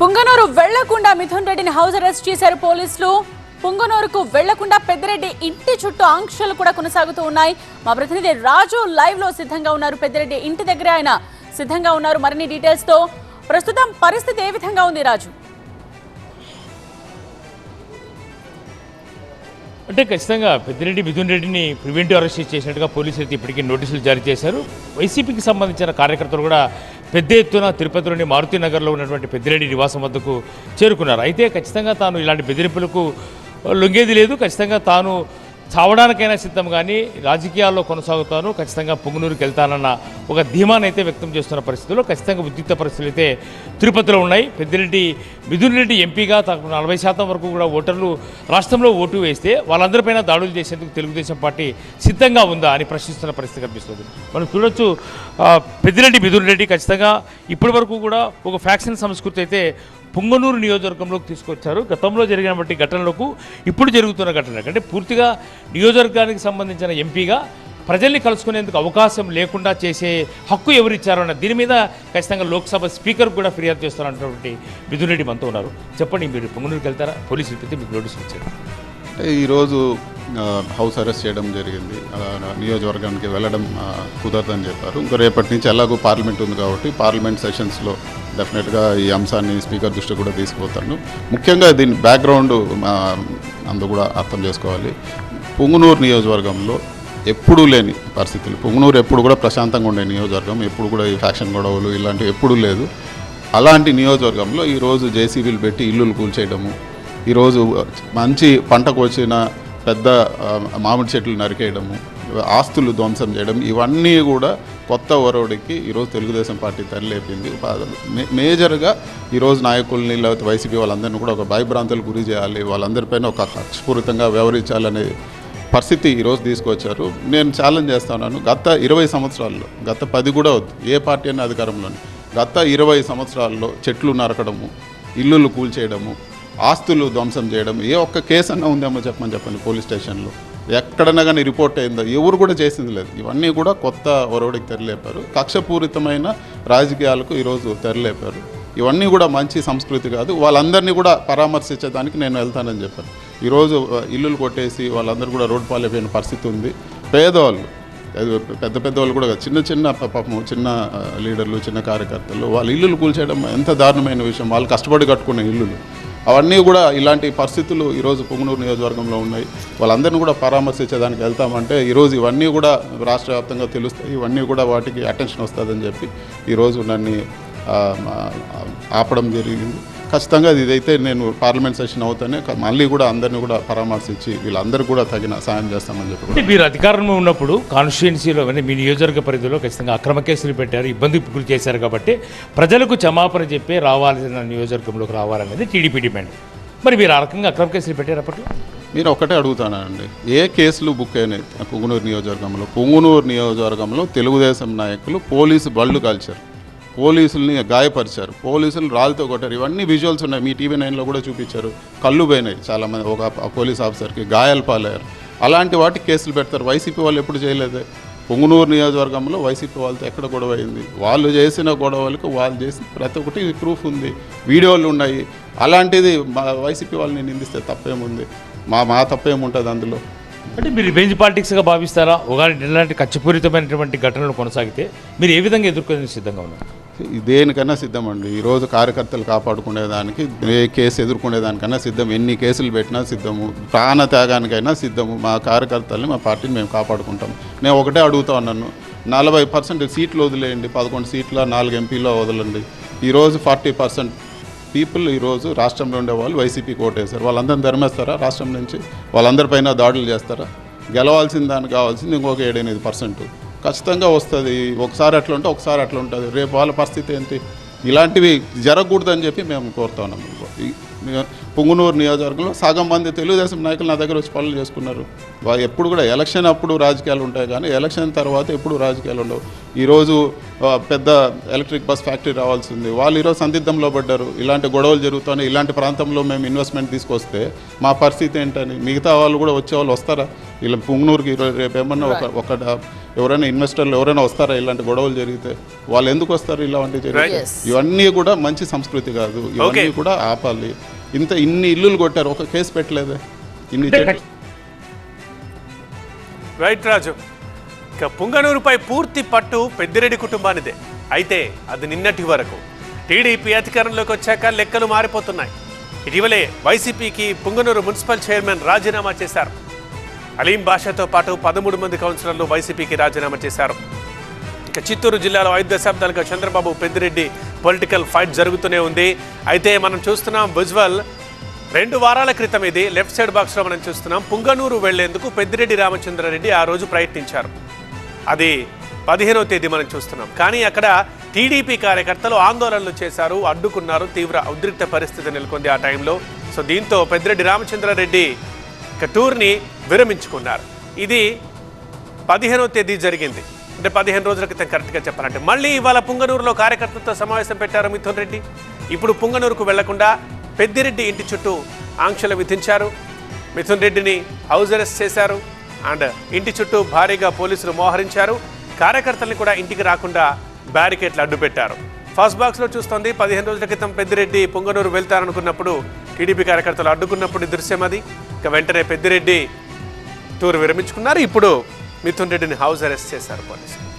పుంగనూరు వెళ్ళకుండా మిథున్ రెడ్డిని house arrest చేశారు పోలీసులు. పుంగనూరుకు వెళ్ళకుండా పెద్దిరెడ్డి ఇంటి చుట్టూ ఆంక్షలు కూడా కొనసాగుతూ ఉన్నాయి. మా ప్రతినిధి రాజు లైవ్లో సిద్ధంగా ఉన్నారు. పెద్దిరెడ్డి ఇంటి దగ్గర ఆయన సిద్ధంగా ఉన్నారు. మరిన్ని డీటెయిల్స్తో ప్రస్తుతం పరిస్థితి ఏ విధంగా ఉంది రాజు? అంటే ఖచ్చితంగా పెద్దిరెడ్డి మిథున్ రెడ్డిని ప్రివెంటివ్ అరెస్ట్ చేసినట్టుగా పోలీసులు అయితే ఇప్పటికీ నోటీసులు జారీ చేశారు. వైసీపీకి సంబంధించిన కార్యకర్తలు కూడా పెద్ద ఎత్తున తిరుపతిలోని మారుతి నగర్లో ఉన్నటువంటి పెద్దిరెడ్డి నివాసం వద్దకు చేరుకున్నారు. అయితే ఖచ్చితంగా తాను ఇలాంటి బెదిరింపులకు లొంగేది లేదు. ఖచ్చితంగా తాను చావడానికైనా సిద్ధం కానీ రాజకీయాల్లో కొనసాగుతాను. ఖచ్చితంగా పొంగునూరుకి వెళ్తానన్న ఒక ధీమానైతే వ్యక్తం చేస్తున్న పరిస్థితుల్లో ఖచ్చితంగా ఉద్రిక్త పరిస్థితులు అయితే తిరుపతిలో ఉన్నాయి. పెద్దిరెడ్డి మిథున్ రెడ్డి ఎంపీగా తనకు నలభై శాతం వరకు కూడా ఓటర్లు రాష్ట్రంలో ఓటు వేస్తే వాళ్ళందరిపైన దాడులు చేసేందుకు తెలుగుదేశం పార్టీ సిద్ధంగా ఉందా అని ప్రశ్నిస్తున్న పరిస్థితి కనిపిస్తుంది. మనం చూడొచ్చు పెద్దిరెడ్డి మిథున్ రెడ్డి ఖచ్చితంగా ఇప్పటి వరకు కూడా ఒక ఫ్యాక్షన్ సంస్కృతి అయితే పుంగనూరు నియోజకవర్గంలోకి తీసుకొచ్చారు. గతంలో జరిగినటువంటి ఘటనలకు ఇప్పుడు జరుగుతున్న ఘటనలకు అంటే పూర్తిగా నియోజకవర్గానికి సంబంధించిన ఎంపీగా ప్రజల్ని కలుసుకునేందుకు అవకాశం లేకుండా చేసే హక్కు ఎవరిచ్చారో అన్న దీని మీద ఖచ్చితంగా లోక్సభ స్పీకర్ కూడా ఫిర్యాదు చేస్తున్నటువంటి మిథున్ రెడ్డి మనతో ఉన్నారు. చెప్పండి మీరు పొంగునూరుకి వెళ్తారా? పోలీసులు పెట్టి మీకు నోటీస్ ఇచ్చారు. ఈరోజు హౌస్ అరెస్ట్ చేయడం జరిగింది. నియోజకవర్గానికి వెళ్ళడం కుదరదని చెప్పారు. ఇంకా రేపటి నుంచి ఎలాగో పార్లమెంట్ ఉంది కాబట్టి పార్లమెంట్ సెషన్స్లో డెఫినెట్గా ఈ అంశాన్ని స్పీకర్ దృష్టి కూడా తీసుకుపోతాను ముఖ్యంగా దీని బ్యాక్గ్రౌండ్ ఆ, అందు కూడా అర్థం చేసుకోవాలి. పొంగునూరు నియోజకవర్గంలో ఎప్పుడూ లేని పరిస్థితులు. పుంగనూరు ఎప్పుడు కూడా ప్రశాంతంగా ఉండే నియోజకవర్గం ఎప్పుడు కూడా ఈ ఫ్యాక్షన్ గొడవలు ఇలాంటివి ఎప్పుడూ లేదు. అలాంటి నియోజకవర్గంలో ఈరోజు జేసీబీలు పెట్టి ఇల్లులు కూల్చేయడము ఈరోజు మంచి పంటకు వచ్చిన పెద్ద మామిడి చెట్లు నరికేయడము ఆస్తులు ధ్వంసం చేయడం ఇవన్నీ కూడా కొత్త ఒరవడికి ఈరోజు తెలుగుదేశం పార్టీ తరలేపింది మేజర్గా ఈరోజు నాయకుల్ని లేకపోతే వైసీపీ వాళ్ళందరినీ కూడా ఒక భయభ్రాంతులకు గురి చేయాలి వాళ్ళందరిపైన ఒక కక్షపూరితంగా వ్యవహరించాలనే పరిస్థితి ఈరోజు తీసుకొచ్చారు. నేను ఛాలెంజ్ చేస్తున్నాను గత ఇరవై సంవత్సరాల్లో గత పది కూడా వద్దు ఏ పార్టీ అయినా అధికారంలోని గత ఇరవై సంవత్సరాల్లో చెట్లు నరకడము ఇల్లులు కూల్చేయడము ఆస్తులు ధ్వంసం చేయడం ఏ ఒక్క కేసు అన్నా ఉందేమో చెప్పమని చెప్పండి పోలీస్ స్టేషన్లో. ఎక్కడన్నా కానీ రిపోర్ట్ అయిందో ఎవరు కూడా చేసింది లేదు. ఇవన్నీ కూడా కొత్త ఒరవడికి తెరలేపారు. కక్షపూరితమైన రాజకీయాలకు ఈరోజు తెరలేపారు. ఇవన్నీ కూడా మంచి సంస్కృతి కాదు. వాళ్ళందరినీ కూడా పరామర్శించేదానికి నేను వెళ్తానని చెప్పాను. ఈరోజు ఇల్లులు కొట్టేసి వాళ్ళందరూ కూడా రోడ్డు పాలైపోయిన పరిస్థితి ఉంది. పేదవాళ్ళు పెద్ద పెద్దవాళ్ళు కూడా చిన్న చిన్న ప- పాపం చిన్న లీడర్లు చిన్న కార్యకర్తలు వాళ్ళ ఇల్లులు కూల్చేయడం ఎంత దారుణమైన విషయం. వాళ్ళు కష్టపడి కట్టుకున్న ఇల్లులు. అవన్నీ కూడా ఇలాంటి పరిస్థితులు ఈరోజు పొంగునూరు నియోజకవర్గంలో ఉన్నాయి. వాళ్ళందరినీ కూడా పరామర్శించేదానికి వెళ్తామంటే ఈరోజు ఇవన్నీ కూడా రాష్ట్ర వ్యాప్తంగా తెలుస్తాయి. ఇవన్నీ కూడా వాటికి అటెన్షన్ వస్తుందని చెప్పి ఈరోజు నన్ను ఆపడం జరిగింది. ఖచ్చితంగా ఇదైతే నేను పార్లమెంట్ సెషన్ అవుతానే మళ్ళీ కూడా అందరినీ కూడా పరామర్శించి వీళ్ళందరూ కూడా తగిన సాయం చేస్తామని చెప్పి మీరు అధికారంలో ఉన్నప్పుడు కాన్స్టిట్యున్సీలో అంటే మీ నియోజకవర్గ పరిధిలో ఖచ్చితంగా అక్రమ కేసులు పెట్టారు ఇబ్బంది గురి చేశారు కాబట్టి ప్రజలకు క్షమాపణ చెప్పి రావాల్సిన నియోజకవర్గంలోకి రావాలనేది టీడీపీ డిమాండ్. మరి మీరు ఆ రకంగా అక్రమ కేసులు పెట్టారు అప్పట్లో? మీరు ఒకటే అడుగుతానండి. ఏ కేసులు బుక్ అయినాయి? పుంగునూరు నియోజకవర్గంలో. పుంగునూరు నియోజకవర్గంలో తెలుగుదేశం నాయకులు పోలీసు బళ్ళు కాల్చారు. పోలీసుల్ని గాయపరిచారు. పోలీసులు రాళ్ళతో కొట్టారు. ఇవన్నీ విజువల్స్ ఉన్నాయి. మీ టీవీ నైన్లో కూడా చూపించారు. కళ్ళు పోయినాయి చాలామంది. ఒక పోలీస్ ఆఫీసర్కి గాయాలు పాలయ్యారు. అలాంటి వాటికి కేసులు పెడతారు. వైసీపీ వాళ్ళు ఎప్పుడు చేయలేదే. పొంగునూరు నియోజకవర్గంలో వైసీపీ వాళ్ళతో ఎక్కడ గొడవ అయింది? వాళ్ళు చేసిన గొడవలకు వాళ్ళు చేసిన ప్రతి ఒక్కటి ప్రూఫ్ ఉంది. వీడియోలు ఉన్నాయి. అలాంటిది మా వైసీపీ వాళ్ళని నిందిస్తే తప్పేముంది? మా మా తప్పేముంటుంది అందులో? అంటే మీరు రివెంజ్ పాలిటిక్స్గా భావిస్తారా? ఒకటి ఇలాంటి ఖచ్చిపూరితమైనటువంటి ఘటనలు కొనసాగితే మీరు ఏ విధంగా ఎదుర్కొనే సిద్ధంగా ఉన్నారు? దేనికన్నా సిద్ధం అండి ఈరోజు కార్యకర్తలు కాపాడుకునేదానికి ఏ కేసు ఎదుర్కొనేదానికన్నా సిద్ధం. ఎన్ని కేసులు పెట్టినా సిద్ధము. ప్రాణ త్యాగానికైనా సిద్ధము. మా కార్యకర్తల్ని మా పార్టీని మేము కాపాడుకుంటాం. నేను ఒకటే అడుగుతా ఉన్నాను. నలభై పర్సెంట్ సీట్లు వదిలేయండి. పదకొండు సీట్ల నాలుగు ఎంపీలో వదలండి. ఈరోజు ఫార్టీ పర్సెంట్ పీపుల్ ఈరోజు రాష్ట్రంలో ఉండే వాళ్ళు వైసీపీకి ఓటేశారు. వాళ్ళందరిని ధర్మేస్తారా రాష్ట్రం నుంచి? వాళ్ళందరిపైన దాడులు చేస్తారా? గెలవాల్సిన దానికి కావాల్సింది ఇంకొక ఏడెనిమిది పర్సెంట్. ఖచ్చితంగా వస్తుంది. ఒకసారి అట్లా ఉంటే ఒకసారి అట్లా ఉంటుంది. రేపు వాళ్ళ పరిస్థితి ఏంటి? ఇలాంటివి జరగకూడదని చెప్పి మేము కోరుతా ఉన్నాం. పుంగునూరు నియోజకవర్గంలో సగం మంది తెలుగుదేశం నాయకులు నా దగ్గర వచ్చి పనులు చేసుకున్నారు. వా- ఎప్పుడు కూడా ఎలక్షన్ అప్పుడు రాజకీయాలు ఉంటాయి కానీ ఎలక్షన్ తర్వాత ఎప్పుడు రాజకీయాలు ఉండవు. ఈరోజు పెద్ద ఎలక్ట్రిక్ బస్ ఫ్యాక్టరీ రావాల్సింది. వాళ్ళు ఈరోజు సందిగ్ధంలో పడ్డారు. ఇలాంటి గొడవలు జరుగుతున్నాయి. ఇలాంటి ప్రాంతంలో మేము ఇన్వెస్ట్మెంట్ తీసుకొస్తే మా పరిస్థితి ఏంటని మిగతా వాళ్ళు కూడా వచ్చే వాళ్ళు వస్తారా? ఇలా పుంగనూరుకి ఈరోజు రేపు ఏమన్నా ఒక ఒక ఎవరైనా ఇన్వెస్టర్లు ఎవరైనా వస్తారా ఇలాంటి గొడవలు జరిగితే? వాళ్ళు ఎందుకు వస్తారు ఇలాంటివి జరిగితే. ఇవన్నీ కూడా మంచి సంస్కృతి కాదు. ఇవన్నీ కూడా ఆపాలి. ఇంత ఇన్ని ఇల్లులు కొట్టారు. ఒక కేసు పెట్టలేదే? ఇన్ని రైట్ రాజు. ఇక పుంగనూరుపై పూర్తి పట్టు పెద్దిరెడ్డి కుటుంబానిదే. అయితే అది నిన్నటి వరకు. టీడీపీ అధికారంలోకి వచ్చాక లెక్కలు మారిపోతున్నాయి. ఇటీవలే వైసీపీకి పుంగనూరు మున్సిపల్ చైర్మన్ రాజీనామా చేశారు. అలీం బాషాతో పాటు పదమూడు మంది కౌన్సిలర్లు వైసీపీకి రాజీనామా చేశారు. ఇక చిత్తూరు జిల్లాలో ఐదు దశాబ్దాలుగా చంద్రబాబు పెద్దిరెడ్డి పొలిటికల్ ఫైట్ జరుగుతూనే ఉంది. అయితే మనం చూస్తున్నాం విజువల్ రెండు వారాల క్రితం ఇది. లెఫ్ట్ సైడ్ బాక్స్లో మనం చూస్తున్నాం పుంగనూరు వెళ్ళేందుకు పెద్దిరెడ్డి రామచంద్రారెడ్డి ఆ రోజు ప్రయత్నించారు. అది పదిహేనవ తేదీ మనం చూస్తున్నాం. కానీ అక్కడ టీడీపీ కార్యకర్తలు ఆందోళనలు చేశారు అడ్డుకున్నారు తీవ్ర ఉద్రిక్త పరిస్థితి నెలకొంది ఆ టైంలో. సో దీంతో పెద్దిరెడ్డి రామచంద్రారెడ్డి ఇక టూర్ని విరమించుకున్నారు. ఇది పదిహేనవ తేదీ జరిగింది. అంటే పదిహేను రోజుల క్రితం కరెక్ట్గా చెప్పాలంటే. మళ్ళీ ఇవాళ పుంగనూరులో కార్యకర్తలతో సమావేశం పెట్టారు మిథున్ రెడ్డి. ఇప్పుడు పుంగనూరుకు వెళ్ళకుండా పెద్దిరెడ్డి ఇంటి చుట్టూ ఆంక్షలు విధించారు. మిథున్ రెడ్డిని హౌస్ అరెస్ట్ చేశారు. అండ్ ఇంటి చుట్టూ భారీగా పోలీసులు మోహరించారు. కార్యకర్తల్ని కూడా ఇంటికి రాకుండా బ్యారికేట్లు అడ్డుపెట్టారు. ఫస్ట్ బాక్స్లో చూస్తోంది పదిహేను రోజుల క్రితం పెద్దిరెడ్డి పుంగనూరు వెళ్తారనుకున్నప్పుడు టీడీపీ కార్యకర్తలు అడ్డుకున్నప్పుడు ఈ దృశ్యం అది. ఇక వెంటనే పెద్దిరెడ్డి టూర్ విరమించుకున్నారు. ఇప్పుడు మిథున్ రెడ్డిని హౌస్ అరెస్ట్ చేశారు పోలీసులు.